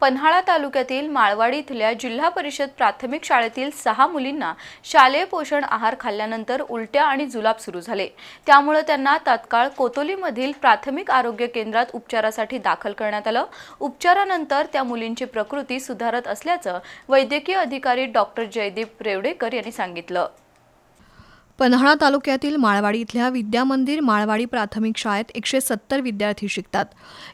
पन्हाळा तालुक्यातील माळवाडी इथल्या जिल्हा परिषद प्राथमिक शाळेतील सहा मुलींना शालेय पोषण आहार खाल्ल्यानंतर उलट्या आणि जुलाब सुरू झाले. त्यामुळे त्यांना तात्काळ कोतोलीमधील प्राथमिक आरोग्य केंद्रात उपचारासाठी दाखल करण्यात आलं. उपचारानंतर त्या मुलींची प्रकृती सुधारत असल्याचं वैद्यकीय अधिकारी डॉक्टर जयदीप रेवडेकर यांनी सांगितलं. पन्हाळा तालुक्यातील माळवाडी इथल्या विद्यामंदिर माळवाडी प्राथमिक शाळेत एकशे सत्तर विद्यार्थी शिकतात.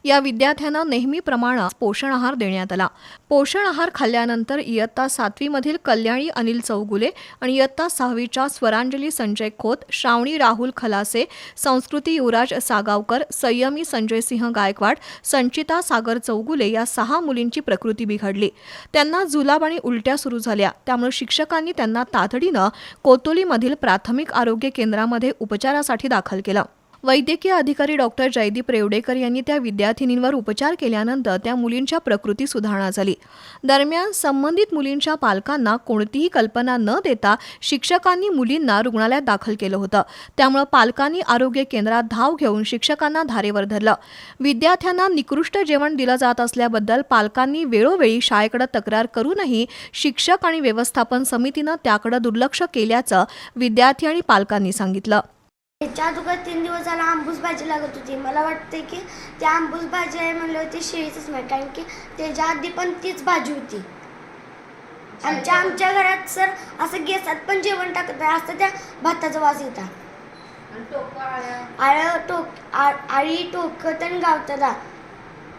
या विद्यार्थ्यांना नेहमीप्रमाणे पोषण आहार देण्यात आला. पोषण आहार खाल्ल्यानंतर इयत्ता सातवीमधील कल्याणी अनिल चौगुले आणि इयत्ता सहावीच्या स्वरांजली संजय खोत श्रावणी राहुल खलासे संस्कृती युवराज सागावकर संयमी संजय सिंह गायकवाड संचिता सागर चौगुले या सहा मुलींची प्रकृती बिघडली. त्यांना जुलाब आणि उलट्या सुरू झाल्या. त्यामुळे शिक्षकांनी त्यांना तातडीनं कोतोलीमधील प्राथमिक आरोग्य केंद्रामध्ये उपचारासाठी दाखल केलं. वैद्यकीय अधिकारी डॉक्टर जयदीप रेवडेकर यांनी त्या विद्यार्थिनींवर उपचार केल्यानंतर त्या मुलींच्या प्रकृती सुधारणा झाली. दरम्यान संबंधित मुलींच्या पालकांना कोणतीही कल्पना न देता शिक्षकांनी मुलींना रुग्णालयात दाखल केलं होतं. त्यामुळे पालकांनी आरोग्य केंद्रात धाव घेऊन शिक्षकांना धारेवर धरलं. विद्यार्थ्यांना निकृष्ट जेवण दिलं जात असल्याबद्दल पालकांनी वेळोवेळी शाळेकडे तक्रार करूनही शिक्षक आणि व्यवस्थापन समितीनं त्याकडे दुर्लक्ष केल्याचं विद्यार्थी आणि पालकांनी सांगितलं. त्याच्या अगोदर तीन दिवस झाला आंबूस भाजी लागत होती. मला वाटते की ती आंबूस भाजी आहे म्हणलं ती शेळीचंच नाही कारण की त्याच्या आधी पण तीच भाजी होती. आमच्या आमच्या घरात सर असं गेसात पण जेवण टाकत नाही असं त्या भाताचा वास येतात आळ. टोक आळी टोकत आणि गावताला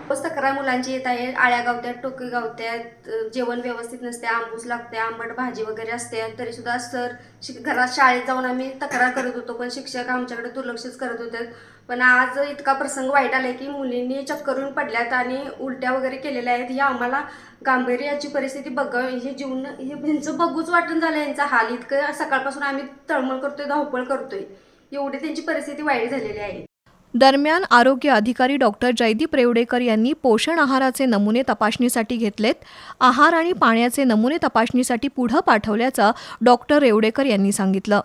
खूपच तक्रार मुलांची येत आहे. आळ्या गावत्यात टोके गावत्यात जेवण व्यवस्थित नसते आंबूस लागते आंबट भाजी वगैरे असते. तरी सुद्धा सर शिक घरात शाळेत जाऊन आम्ही तक्रार करत होतो पण शिक्षक आमच्याकडे दुर्लक्षच करत होते. पण आज इतका प्रसंग वाईट आलाय की मुलींनी चक्करून पडल्यात आणि उलट्या वगैरे केलेल्या आहेत. ही आम्हाला गांभीर्याची परिस्थिती बघ हे जीवन हे ह्यांचं बघूच वाटून झालं यांचा हाल इतकं सकाळपासून आम्ही तळमळ करतोय धावपळ करतोय. एवढी त्यांची परिस्थिती वाईट झालेली आहे. दरम्यान आरोग्य अधिकारी डॉक्टर जयदीप रेवडेकर यांनी पोषण आहाराचे नमुने तपासणीसाठी घेतलेत. आहार आणि पाण्याचे नमुने तपासणीसाठी पुढं पाठवल्याचं डॉक्टर रेवडेकर यांनी सांगितलं.